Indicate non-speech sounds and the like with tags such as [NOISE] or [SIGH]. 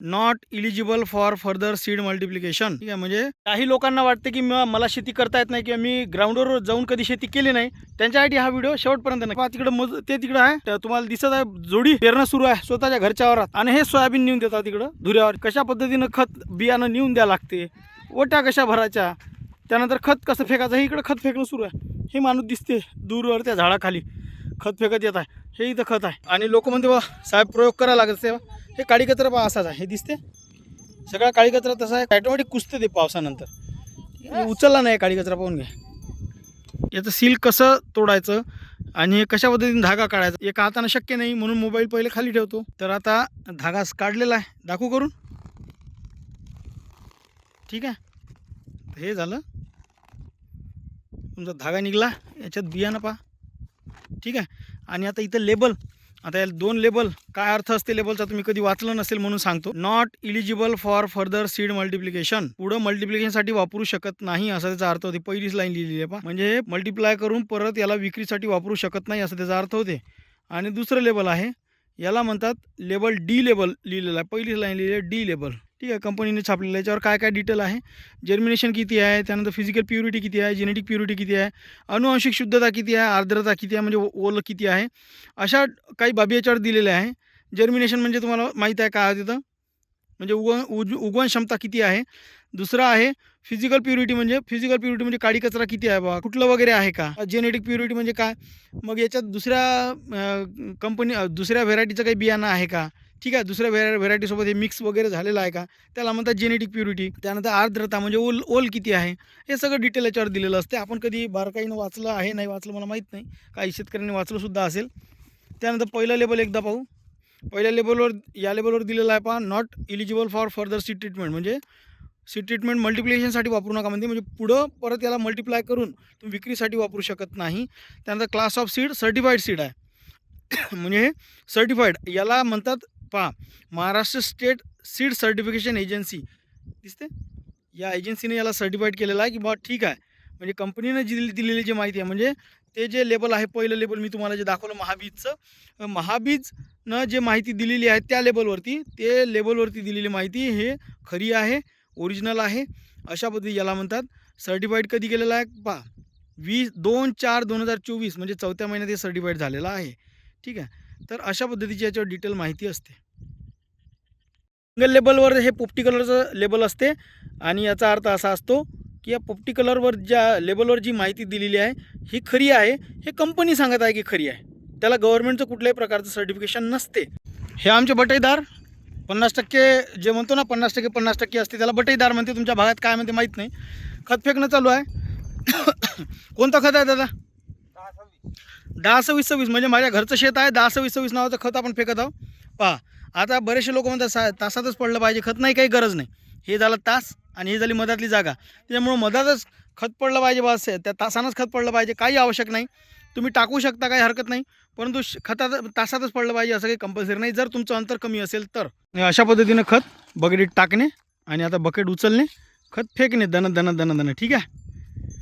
Not eligible for further seed multiplication ठीक आहे म्हणजे काही लोकांना वाटते की मला शेती करता येत नाही किंवा मी ग्राउंडवर जाऊन कधी शेती केली नाही त्यांच्यासाठी हा व्हिडिओ शेवटपर्यंत नाही पहा. तिकडं मज ते तिकडं आहे. तर तुम्हाला दिसत आहे जोडी पेरणं सुरू आहे स्वतःच्या घरच्या वरात आणि हे सोयाबीन नेऊन देतात तिकडं धुऱ्यावर. कशा पद्धतीनं खत बियाणं नेऊन द्या लागते ओट्या कशा भरायच्या त्यानंतर खत कसं फेकायचं हे इकडं खत फेकणं सुरू आहे. हे माणूस दिसते दूरवर त्या झाडाखाली. खत फेकत येत आहे हे इथं खत आहे. आणि लोक म्हणते बा साहेब प्रयोग करायला लागत ते हे काळी कचरा पहा असाच आहे. हे दिसते सगळा काळी कचरा तसा आहे. ॲटोमॅटिक कुसते ते पावसानंतर. उचलला नाही काळी कचरा पाहून घ्या. याचं सील कसं तोडायचं आणि कशा पद्धतीने धागा काढायचा एका हाताने शक्य नाही म्हणून मोबाईल पहिले खाली ठेवतो. तर आता धागा काढलेला आहे. दाखवू करून. ठीक आहे? हे झालं. तुमचा धागा निघाला. याच्यात बियाणं पहा. ठीक आहे? आणि आता इथं लेबल. आता याला दोन लेबल काय अर्थ असते लेबलचा तुम्ही कधी वाचलं नसेल म्हणून सांगतो. Not eligible for further seed multiplication पुढं मल्टिप्लिकेशनसाठी वापरू शकत नाही असा त्याचा अर्थ होते. पहिलीच लाईन लिहिलेली आहे म्हणजे हे मल्टिप्लाय करून परत याला विक्रीसाठी वापरू शकत नाही असा त्याचा अर्थ होते. आणि दुसरं लेबल आहे. याला म्हणतात लेबल डी लेबल लिहिलेलं आहे. पहिलीच लाईन लिहिली आहे डी लेबल. ठीक आहे कंपनीने छापलेलं आहे. याच्यावर काय काय डिटेल आहे? जर्मिनेशन किती आहे? त्यानंतर फिजिकल प्युरिटी किती आहे? जेनेटिक प्युरिटी किती आहे? अनुवांशिक शुद्धता किती आहे? आर्द्रता किती आहे? म्हणजे ओ- ओलं किती आहे? अशा काही बाबी याच्यावर दिलेल्या आहे. जर्मिनेशन म्हणजे तुम्हाला माहीत आहे काय तिथं म्हणजे उगवण उज उगवण क्षमता किती आहे? दुसरं आहे फिजिकल प्युरिटी म्हणजे फिजिकल प्युरिटी म्हणजे काळी कचरा किती आहे बा कुठलं वगैरे आहे का? जेनेटिक प्युरिटी म्हणजे काय? मग याच्यात दुसऱ्या कंपनी दुसऱ्या व्हेरायटीचं काही बियाणं आहे का? ठीक आहे दुसऱ्या व्हेरा व्हेरायटीसोबत हे मिक्स वगैरे झालेलं आहे का? त्याला म्हणतात जेनेटिक प्युरिटी त्यानंतर आर्द्रता म्हणजे ओल ओल किती आहे? हे सगळं डिटेल याच्यावर दिलेलं असते आपण कधी बारकाईनं वाचलं आहे नाही वाचलं मला माहीत नाही. काही शेतकऱ्यांनी वाचलंसुद्धा असेल. त्यानंतर पहिलं लेबल एकदा पाहू. पहिल्या लेबलवर या लेबलवर दिलेलं आहे पहा not eligible for further seed treatment म्हणजे सीट ट्रीटमेंट मल्टिप्लिकेशनसाठी वापरू नका म्हणते. म्हणजे पुढं परत याला मल्टिप्लाय करून तुम्ही विक्रीसाठी वापरू शकत नाही. त्यानंतर class of seed certified seed आहे. [COUGHS] म्हणजे हे सर्टिफाईड याला म्हणतात पहा Maharashtra state seed certification agency. दिसते या एजन्सीने याला सर्टिफाईड केलेलं आहे की बा ठीक आहे. म्हणजे कंपनीनं जी दिली- दिलेली जी माहिती आहे म्हणजे ते जे लेबल आहे पहिलं लेबल मी तुम्हाला जे दाखवलं महाबीजचं महाबीजनं जे माहिती दिलेली आहे त्या लेबलवरती ते लेबलवरती दिलेली माहिती हे खरी आहे ओरिजिनल आहे अशा पद्धती याला म्हणतात. सर्टिफाईड कधी केलेलं आहे? पहा वीस दोन चार दोन हजार चोवीस म्हणजे चौथ्या महिन्यात हे सर्टिफाईड झालेलं आहे. ठीक आहे? तर अशा पद्धतीची याच्यावर डिटेल माहिती असते. सिंगल लेबलवर हे पोपटी कलरचं लेबल असते आणि याचा अर्थ असा असतो की या पोपटी कलरवर ज्या लेबलवर जी माहिती दिलेली आहे ही खरी आहे हे कंपनी सांगत आहे की खरी आहे. त्याला गव्हर्नमेंटचं कुठल्याही प्रकारचं सर्टिफिकेशन नसते. हे आमचे बटईदार पन्नास टक्के जे म्हणतो ना पन्नास टक्के पन्नास टक्के असते त्याला बटईदार म्हणते तुमच्या भागात काय म्हणते माहीत नाही. खत फेकणं चालू आहे. [COUGHS] कोणतं खत आहे दादा? दहा सव्वीस सव्वीस म्हणजे माझ्या घरचं शेत आहे दहा सव्वीस सव्वीस नावाचं खत आपण फेकत आहोत. पहा आता बरेचसे लोक म्हणतात सा तासातच पडलं पाहिजे खत नाही काही गरज नाही. हे झालं तास आणि ही झाली मधातली जागा. त्याच्यामुळं मधातच खत पडलं पाहिजे बस त्या तासानंच खत पडलं पाहिजे काही आवश्यक नाही. तुम्ही टाकू शकता काही हरकत नाही परंतु श- खतात तासातच पडलं पाहिजे असं काही कंपल्सरी नाही. जर तुमचं अंतर कमी असेल तर. अशा पद्धतीनं खत बकेटीत टाकणे आणि आता बकेट उचलणे खत फेकणे दन दन दन दन ठीक आहे?